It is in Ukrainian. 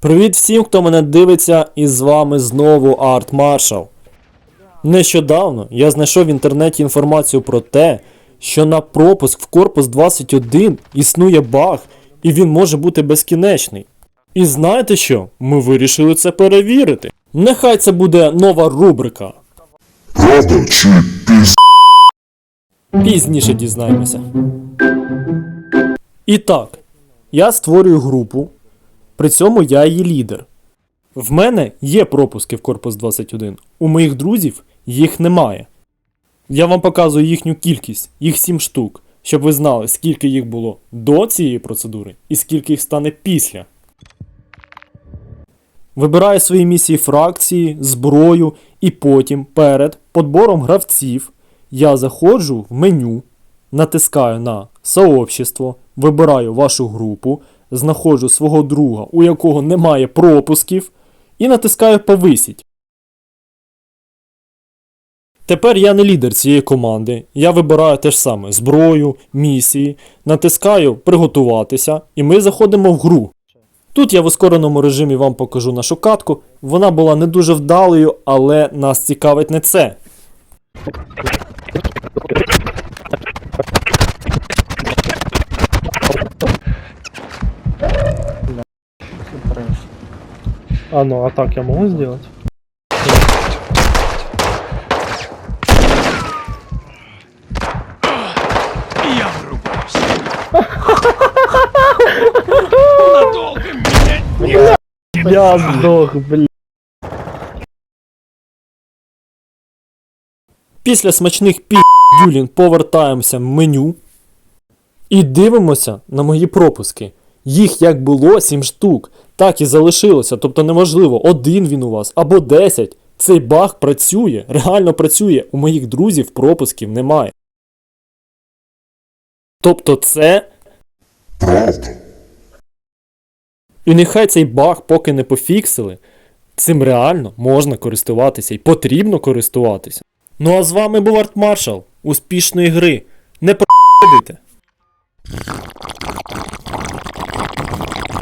Привіт всім, хто мене дивиться, і з вами знову Арт Маршал. Нещодавно я знайшов в інтернеті інформацію про те, що на пропуск в корпус 21 існує баг, і він може бути безкінечний. І знаєте що? Ми вирішили це перевірити. Нехай це буде нова рубрика. Правда чи піз... Пізніше дізнаємося. І так, я створюю групу, при цьому я її лідер. В мене є пропуски в корпус 21. У моїх друзів їх немає. Я вам показую їхню кількість, їх 7 штук, щоб ви знали, скільки їх було до цієї процедури і скільки їх стане після. Вибираю свої місії фракції, зброю, і потім перед подбором гравців я заходжу в меню, натискаю на сообщество, вибираю вашу групу, знаходжу свого друга, у якого немає пропусків, і натискаю повисіть. Тепер я не лідер цієї команди. Я вибираю те ж саме зброю, місії, натискаю приготуватися, і ми заходимо в гру. Тут я в ускореному режимі вам покажу нашу катку. Вона була не дуже вдалою, але нас цікавить не це. А ну, а так я могу сделать? Я. Надолго меня Я сдох, блин. Після смачних пі Юлін повертаємося в меню і дивимося на мої пропуски. Їх як було 7 штук, так і залишилося. Тобто неможливо, один він у вас або 10. Цей баг працює, реально працює. У моїх друзів пропусків немає. Тобто це. Правда. І нехай цей баг поки не пофіксили, цим реально можна користуватися і потрібно користуватися. Ну а з вами був Арт Маршал. Успішної гри. Не про***дите.